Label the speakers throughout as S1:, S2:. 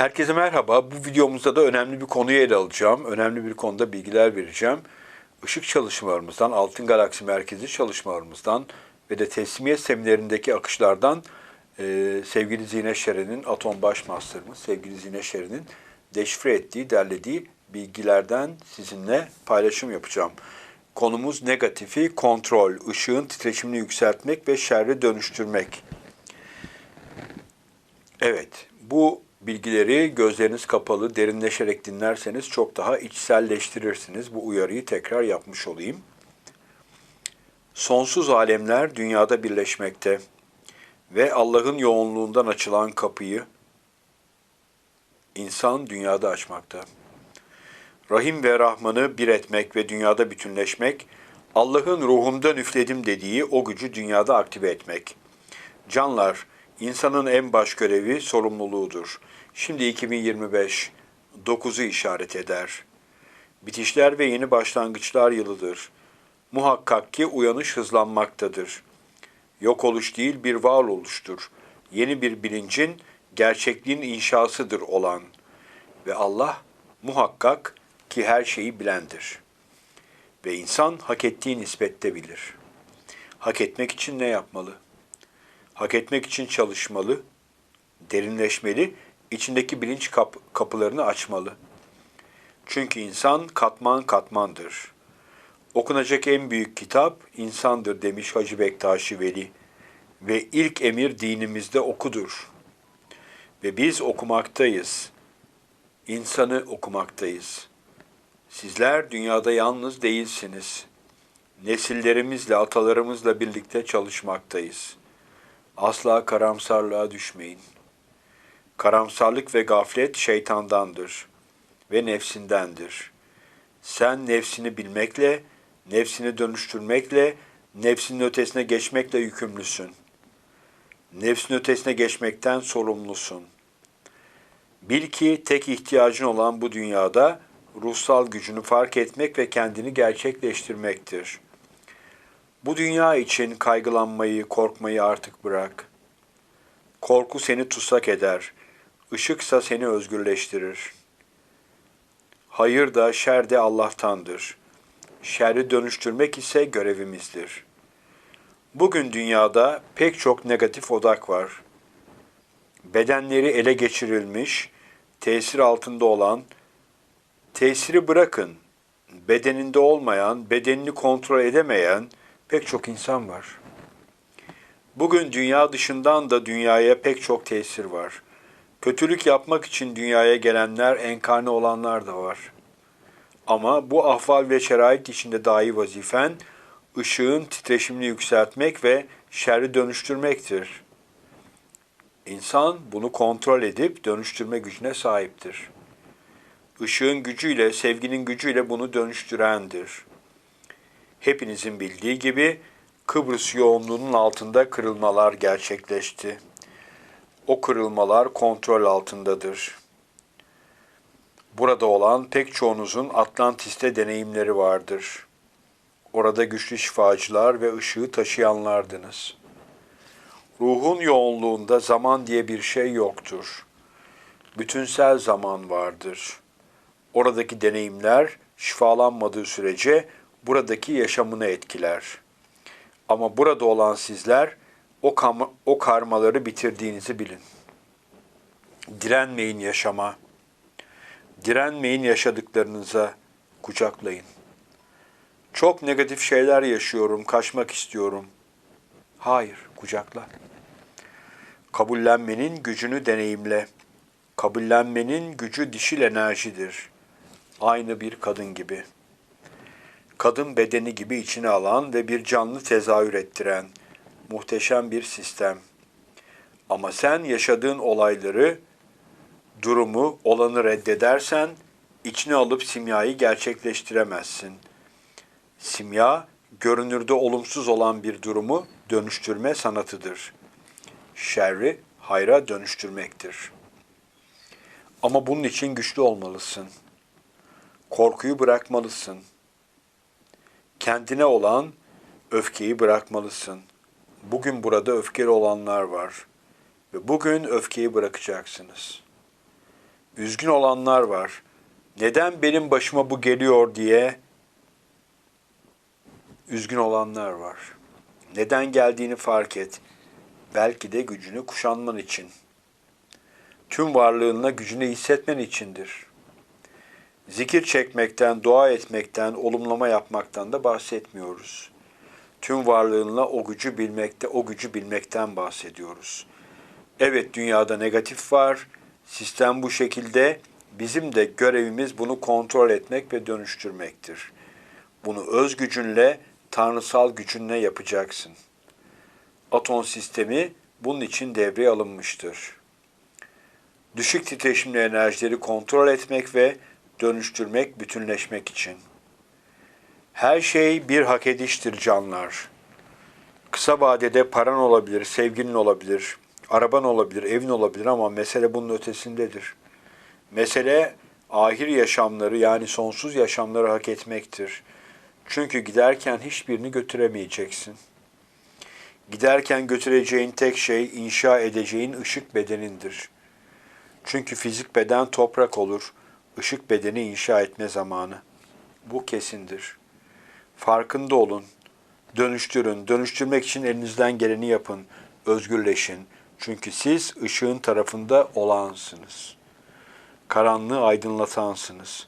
S1: Herkese merhaba. Bu videomuzda da önemli bir konuyu ele alacağım. Önemli bir konuda bilgiler vereceğim. Işık çalışmalarımızdan, Altın Galaksi Merkezi çalışmalarımızdan ve de teslimiyet seminerindeki akışlardan e, sevgili Zine Şeren'in, Atom Baş Master'ımız, sevgili Zine Şeren'in deşifre ettiği, derlediği bilgilerden sizinle paylaşım yapacağım. Konumuz negatifi kontrol, ışığın titreşimini yükseltmek ve şerri dönüştürmek. Evet, bu bilgileri gözleriniz kapalı, derinleşerek dinlerseniz çok daha içselleştirirsiniz. Bu uyarıyı tekrar yapmış olayım. Sonsuz alemler dünyada birleşmekte ve Allah'ın yoğunluğundan açılan kapıyı insan dünyada açmakta. Rahim ve Rahman'ı bir etmek ve dünyada bütünleşmek, Allah'ın ruhumdan üfledim dediği o gücü dünyada aktive etmek. Canlar, insanın en baş görevi sorumluluğudur. Şimdi 2025, 9'u işaret eder. Bitişler ve yeni başlangıçlar yılıdır. Muhakkak ki uyanış hızlanmaktadır. Yok oluş değil bir varoluştur. Yeni bir bilincin, gerçekliğin inşasıdır olan. Ve Allah muhakkak ki her şeyi bilendir. Ve insan hak ettiği nispette bilir. Hak etmek için ne yapmalı? Hak etmek için çalışmalı, derinleşmeli, içindeki bilinç kap- kapılarını açmalı. Çünkü insan katman katmandır. Okunacak en büyük kitap insandır demiş Hacı Bektaşi Veli ve ilk emir dinimizde okudur. Ve biz okumaktayız. İnsanı okumaktayız. Sizler dünyada yalnız değilsiniz. Nesillerimizle, atalarımızla birlikte çalışmaktayız. Asla karamsarlığa düşmeyin. Karamsarlık ve gaflet şeytandandır ve nefsindendir. Sen nefsini bilmekle, nefsini dönüştürmekle, nefsinin ötesine geçmekle yükümlüsün. Nefsin ötesine geçmekten sorumlusun. Bil ki tek ihtiyacın olan bu dünyada ruhsal gücünü fark etmek ve kendini gerçekleştirmektir. Bu dünya için kaygılanmayı, korkmayı artık bırak. Korku seni tutsak eder, ışıksa seni özgürleştirir. Hayır da şer de Allah'tandır. Şerri dönüştürmek ise görevimizdir. Bugün dünyada pek çok negatif odak var. Bedenleri ele geçirilmiş, tesir altında olan, tesiri bırakın, bedeninde olmayan, bedenini kontrol edemeyen pek çok insan var. Bugün dünya dışından da dünyaya pek çok tesir var. Kötülük yapmak için dünyaya gelenler, enkarne olanlar da var. Ama bu ahval ve şerait içinde dahi vazifen, ışığın titreşimini yükseltmek ve şerri dönüştürmektir. İnsan bunu kontrol edip dönüştürme gücüne sahiptir. Işığın gücüyle, sevginin gücüyle bunu dönüştürendir. Hepinizin bildiği gibi Kıbrıs yoğunluğunun altında kırılmalar gerçekleşti. O kırılmalar kontrol altındadır. Burada olan pek çoğunuzun Atlantis'te deneyimleri vardır. Orada güçlü şifacılar ve ışığı taşıyanlardınız. Ruhun yoğunluğunda zaman diye bir şey yoktur. Bütünsel zaman vardır. Oradaki deneyimler şifalanmadığı sürece buradaki yaşamını etkiler. Ama burada olan sizler o, kam- o karmaları bitirdiğinizi bilin. Direnmeyin yaşama. Direnmeyin yaşadıklarınıza. Kucaklayın. Çok negatif şeyler yaşıyorum, kaçmak istiyorum. Hayır, kucakla. Kabullenmenin gücünü deneyimle. Kabullenmenin gücü dişil enerjidir. Aynı bir kadın gibi. Kadın bedeni gibi içine alan ve bir canlı tezahür ettiren muhteşem bir sistem. Ama sen yaşadığın olayları, durumu, olanı reddedersen içine alıp simyayı gerçekleştiremezsin. Simya, görünürde olumsuz olan bir durumu dönüştürme sanatıdır. Şerri hayra dönüştürmektir. Ama bunun için güçlü olmalısın. Korkuyu bırakmalısın. Kendine olan öfkeyi bırakmalısın. Bugün burada öfkeli olanlar var ve bugün öfkeyi bırakacaksınız. Üzgün olanlar var. Neden benim başıma bu geliyor diye üzgün olanlar var. Neden geldiğini fark et. Belki de gücünü kuşanman için. Tüm varlığınla gücünü hissetmen içindir. Zikir çekmekten, dua etmekten, olumlama yapmaktan da bahsetmiyoruz. Tüm varlığınla o gücü bilmekte, o gücü bilmekten bahsediyoruz. Evet dünyada negatif var. Sistem bu şekilde. Bizim de görevimiz bunu kontrol etmek ve dönüştürmektir. Bunu öz gücünle, tanrısal gücünle yapacaksın. Atom sistemi bunun için devreye alınmıştır. Düşük titreşimli enerjileri kontrol etmek ve dönüştürmek, bütünleşmek için. Her şey bir hak ediştir canlar. Kısa vadede paran olabilir, sevgilin olabilir, araban olabilir, evin olabilir ama mesele bunun ötesindedir. Mesele ahir yaşamları yani sonsuz yaşamları hak etmektir. Çünkü giderken hiçbirini götüremeyeceksin. Giderken götüreceğin tek şey inşa edeceğin ışık bedenindir. Çünkü fizik beden toprak olur, ışık bedeni inşa etme zamanı. Bu kesindir. Farkında olun. Dönüştürün. Dönüştürmek için elinizden geleni yapın. Özgürleşin. Çünkü siz ışığın tarafında olansınız. Karanlığı aydınlatansınız.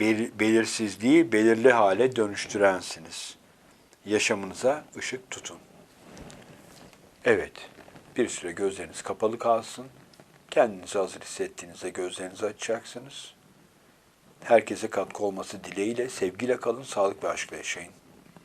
S1: Bel- belirsizliği belirli hale dönüştürensiniz. Yaşamınıza ışık tutun. Evet, bir süre gözleriniz kapalı kalsın. Kendinizi hazır hissettiğinizde gözlerinizi açacaksınız. Herkese katkı olması dileğiyle sevgiyle kalın, sağlık ve aşkla yaşayın.